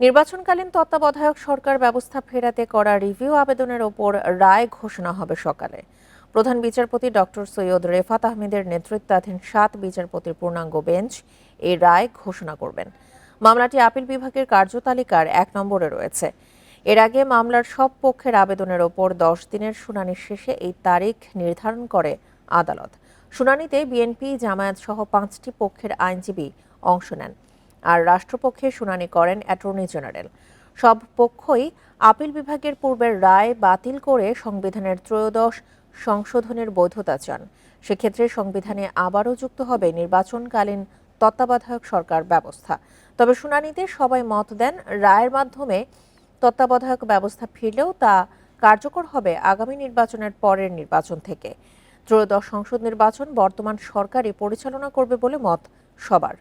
নির্বাচনকালীন তত্ত্বাবধায়ক সরকার ব্যবস্থা ফেরাতে করা রিভিউ আবেদনের ওপর রায় ঘোষণা হবে সকালে। প্রধান বিচারপতি ডক্টর সৈয়দ রেফাত আহমেদের নেতৃত্বাধীন সাত বিচারপতির পূর্ণাঙ্গ বেঞ্চ এই রায় ঘোষণা করবেন। মামলাটি আপিল বিভাগের কার্যতালিকার এক নম্বরে রয়েছে। এর আগে মামলার সব পক্ষের আবেদনের ওপর দশ দিনের শুনানি শেষে এই তারিখ নির্ধারণ করে আদালত। শুনানিতে বিএনপি, জামায়াত সহ পাঁচটি পক্ষের আইনজীবী অংশ নেন। আর রাষ্ট্রপক্ষে শুনানি করেন অ্যাটর্নি জেনারেল। সব পক্ষই আপিল বিভাগের পূর্বের রায় বাতিল করে সংবিধানের ত্রয়োদশ সংশোধনের বৈধতা চান। সেক্ষেত্রে সংবিধানে আবারও যুক্ত হবে নির্বাচনকালীন তত্ত্বাবধায়ক সরকার ব্যবস্থা। তবে শুনানিতে সবাই মত দেন, রায়ের মাধ্যমে তত্ত্বাবধায়ক ব্যবস্থা ফিরলেও তা কার্যকর হবে আগামী নির্বাচনের পরের নির্বাচন থেকে। ত্রয়োদশ সংসদ নির্বাচন বর্তমান সরকারই পরিচালনা করবে বলে মত সবার।